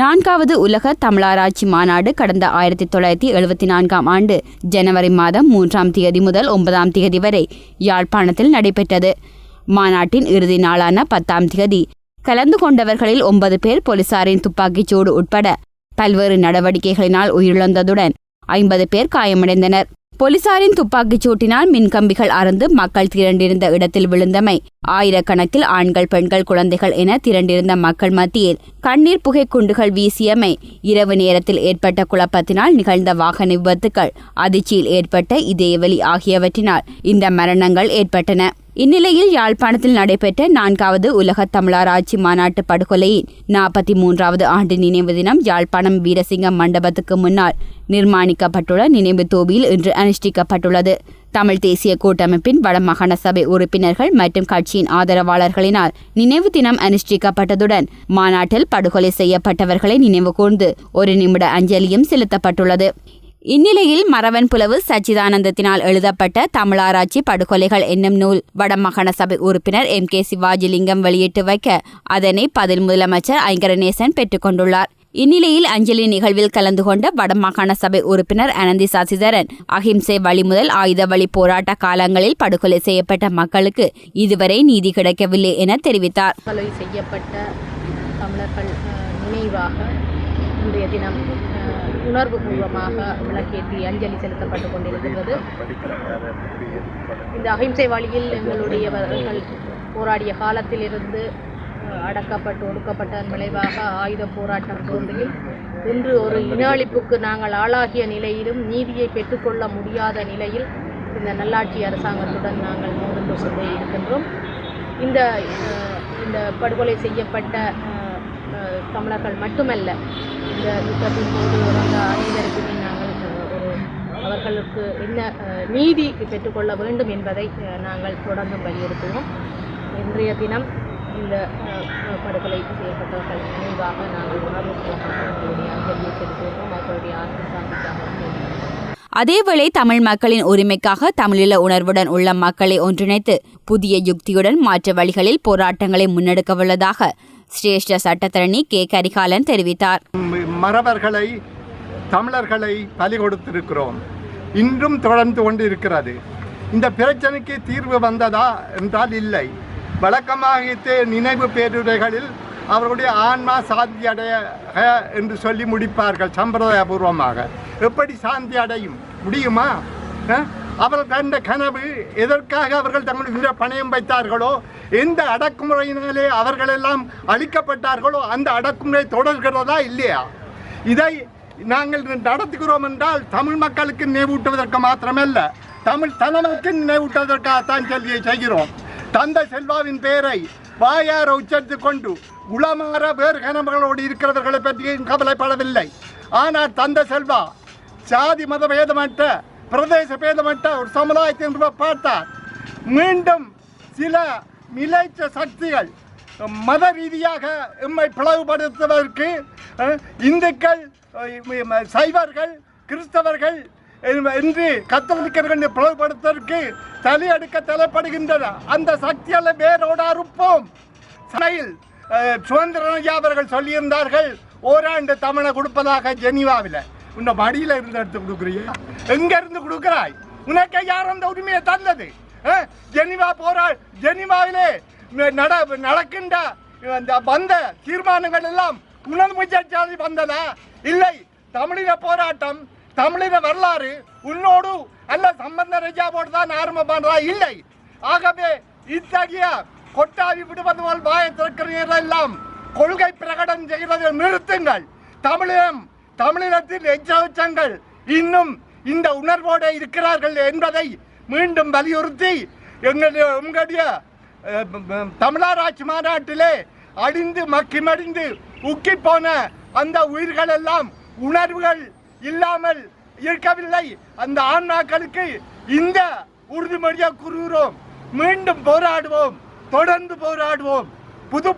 நான்காவது உலக தமிழாராய்ச்சி மாநாடு கடந்த ஆயிரத்தி தொள்ளாயிரத்தி எழுபத்தி நான்காம் ஆண்டு ஜனவரி மாதம் மூன்றாம் தேதி முதல் ஒன்பதாம் தேதி வரை யாழ்ப்பாணத்தில் நடைபெற்றது. மாநாட்டின் இறுதி நாளான பத்தாம் தேதி. கலந்து கொண்டவர்களில் ஒன்பது பேர் போலீசாரின் துப்பாக்கிச்சூடு உட்பட பல்வேறு நடவடிக்கைகளினால் உயிரிழந்ததுடன் ஐம்பது பேர் காயமடைந்தனர். போலீசாரின் துப்பாக்கிச் சூட்டினால் மின்கம்பிகள் அறந்து மக்கள் திரண்டிருந்த இடத்தில் விழுந்தமை. ஆயிரக்கணக்கில் ஆண்கள் பெண்கள் குழந்தைகள் என திரண்டிருந்த மக்கள் மத்தியில் கண்ணீர் புகை குண்டுகள் வீசியமை. இரவு நேரத்தில் ஏற்பட்ட குழப்பத்தினால் நிகழ்ந்த வாகன விபத்துக்கள் அதிர்ச்சியில் ஏற்பட்ட இதயவலி ஆகியவற்றினால் இந்த மரணங்கள் ஏற்பட்டன. இந்நிலையில் யாழ்ப்பாணத்தில் நடைபெற்ற நான்காவது உலக தமிழராட்சி மாநாட்டு படுகொலையின் நாற்பத்தி மூன்றாவது ஆண்டு நினைவு தினம் யாழ்ப்பாணம் வீரசிங்கம் மண்டபத்துக்கு முன்னால் நிர்மாணிக்கப்பட்டுள்ள நினைவு தோபியில் இன்று அனுஷ்டிக்கப்பட்டுள்ளது. தமிழ் தேசிய கூட்டமைப்பின் வடமாகாண சபை உறுப்பினர்கள் மற்றும் கட்சியின் ஆதரவாளர்களினால் நினைவு தினம் அனுஷ்டிக்கப்பட்டதுடன் மாநாட்டில் படுகொலை செய்யப்பட்டவர்களை நினைவு கூர்ந்து ஒரு நிமிட அஞ்சலியும் செலுத்தப்பட்டுள்ளது. இந்நிலையில் மரவன் புலவு சச்சிதானந்தத்தினால் எழுதப்பட்ட தமிழாராய்ச்சி படுகொலைகள் என்னும் நூல் வடமாகாண சபை உறுப்பினர் எம் கே சிவாஜிலிங்கம் வெளியிட்டு வைக்க அதனை பதில் முதலமைச்சர் ஐங்கரநேசன் பெற்றுக்கொண்டுள்ளார் இந்நிலையில் அஞ்சலி நிகழ்வில் கலந்து கொண்ட வடமாகாண சபை உறுப்பினர் அனந்தி சசிதரன் அஹிம்சை வழி முதல் ஆயுத வழி போராட்ட காலங்களில் படுகொலை செய்யப்பட்ட மக்களுக்கு இதுவரை நீதி கிடைக்கவில்லை என தெரிவித்தார். செய்யப்பட்ட தமிழர்கள் நினைவாக இன்றைய தினம் அஹ், உணர்வுபூர்வமாக விளக்கேற்றி அஞ்சலி செலுத்தப்பட்டு கொண்டிருக்கின்றது. இந்த அகிம்சை வழியில் எங்களுடையவர்கள் போராடிய காலத்திலிருந்து அடக்கப்பட்டு ஒடுக்கப்பட்டதன் விளைவாக ஆயுத போராட்டம் தோன்றியும் இன்று ஒரு இன அழிப்புக்கு நாங்கள் ஆளாகிய நிலையிலும் நீதியை பெற்றுக்கொள்ள முடியாத நிலையில் இந்த நல்லாட்சி அரசாங்கத்துடன் நாங்கள் மோதுண்டு கொண்டே இருக்கின்றோம் இந்த இந்த படுகொலை செய்யப்பட்ட தமிழர்கள் மட்டுமல்ல இந்த யுத்தத்தின் போது இறந்த அனைவருக்குமே நாங்கள் ஒரு அவர்களுக்கு என்ன நீதி பெற்றுக்கொள்ள வேண்டும் என்பதை நாங்கள் தொடர்ந்து வலியுறுத்துவோம் இன்றைய தினம் இந்த படுகொலை செய்யப்பட்டவர்கள் நினைவாக நாங்கள் உணர்வுபூர்வமாக எங்களுடைய அஞ்சலியை செலுத்துகிறோம் அவர்களுடைய ஆத்ம சாந்திக்காக அதேவேளை தமிழ் மக்களின் உரிமைக்காக தமிழீழ உணர்வுடன் உள்ள மக்களை ஒன்றிணைத்து புதிய யுக்தியுடன் மாற்று வழிகளில் போராட்டங்களை முன்னெடுக்கவுள்ளதாக சிரேஷ்ட சட்டத்தரணி கே. கரிகாலன் தெரிவித்தார். மறவர்களை தமிழர்களை பலி கொடுத்திருக்கிறோம். இன்றும் தொடர்ந்து கொண்டு இருக்கிறது இந்த பிரச்சனைக்கு தீர்வு வந்ததா என்றால் இல்லை. வழக்கமாக நினைவு பேருரைகளில் அவர்களுடைய ஆன்மா சாந்தி அடைய என்று சொல்லி முடிப்பார்கள் சம்பிரதாயபூர்வமாக. எப்படி சாந்தி அடையும்? முடியுமா? அவர்கள் கண்ட கனவு எதற்காக அவர்கள் தங்களுடைய பணயம் வைத்தார்களோ எந்த அடக்குமுறையினாலே அவர்களெல்லாம் அழிக்கப்பட்டார்களோ அந்த அடக்குமுறை தொடர்கிறதா இல்லையா? இதை நாங்கள் நடத்துகிறோம் என்றால் தமிழ் மக்களுக்கு நினைவூட்டுவதற்கு மாத்திரமல்ல தமிழ் தலைமைக்கு நினைவூட்டுவதற்காகத்தான் சொல்லி செய்கிறோம். தந்தை செல்வாவின் பெயரை வாயார உச்சரித்து கொண்டு உளமாற வேறு கணவர்களோடு இருக்கிறவர்களை பற்றியும் கவலைப்படவில்லை. ஆனால் தந்தை செல்வா சாதி மத பேதமற்ற பிரதேச பேதமற்ற ஒரு சமுதாயத்தின் பார்த்தார். மீண்டும் சில நிலைச்ச சக்திகள் மத ரீதியாக எம்மை பிளவுபடுத்துவதற்கு இந்துக்கள் சைவர்கள் கிறிஸ்தவர்கள் என்று கத்தோலிக்கர்கள் என்று பிளவுபடுத்துவதற்கு தலையெடுக்க தலைப்படுகின்றன அந்த சக்தியால் வேரோடு அறுப்போம். சனையில் சுதந்திரனையா அவர்கள் சொல்லியிருந்தார்கள் ஓராண்டு தமிழை கொடுப்பதாக ஜெனீவாவில். உன்னை வடியில் இருந்து எடுத்து கொடுக்குறியா? எங்க இருந்து கொடுக்குறாய்? உனக்கு யார் அந்த உரிமையை தந்தது? ஜெனிவா போராள் ஜெனிவாவிலே நட நடக்கின்ற அந்த வந்த தீர்மானங்கள் எல்லாம் உணர்வு வந்ததா இல்லை தமிழின போராட்டம் தமிழின வரலாறு உன்னோடு அல்ல சம்பந்த ரஜாவோடு தான் ஆரம்பம் பண்றதா இல்லை ஆகவே இத்தகைய கொட்டாவி விடுவது போல் வாய திறக்கிறீர்கள் எல்லாம். கொள்கை பிரகடனம் செய்வதை நிறுத்துங்கள். தமிழகம் தமிழினத்தில் எச்சங்கள் இன்னும் இந்த உணர்வோடு இருக்கிறார்கள் என்பதை மீண்டும் வலியுறுத்தி எங்களுடைய உங்களுடைய தமிழராட்சி மாநாட்டிலே அடிந்து மக்கி மடிந்து உக்கி போன அந்த உயிர்கள் எல்லாம் உணர்வுகள் இல்லாமல் இருக்கவில்லை. அந்த ஆன்மாக்களுக்கு இந்த உறுதிமொழியை கூறுகிறோம். மீண்டும் போராடுவோம். தொடர்ந்து போராடுவோம். புது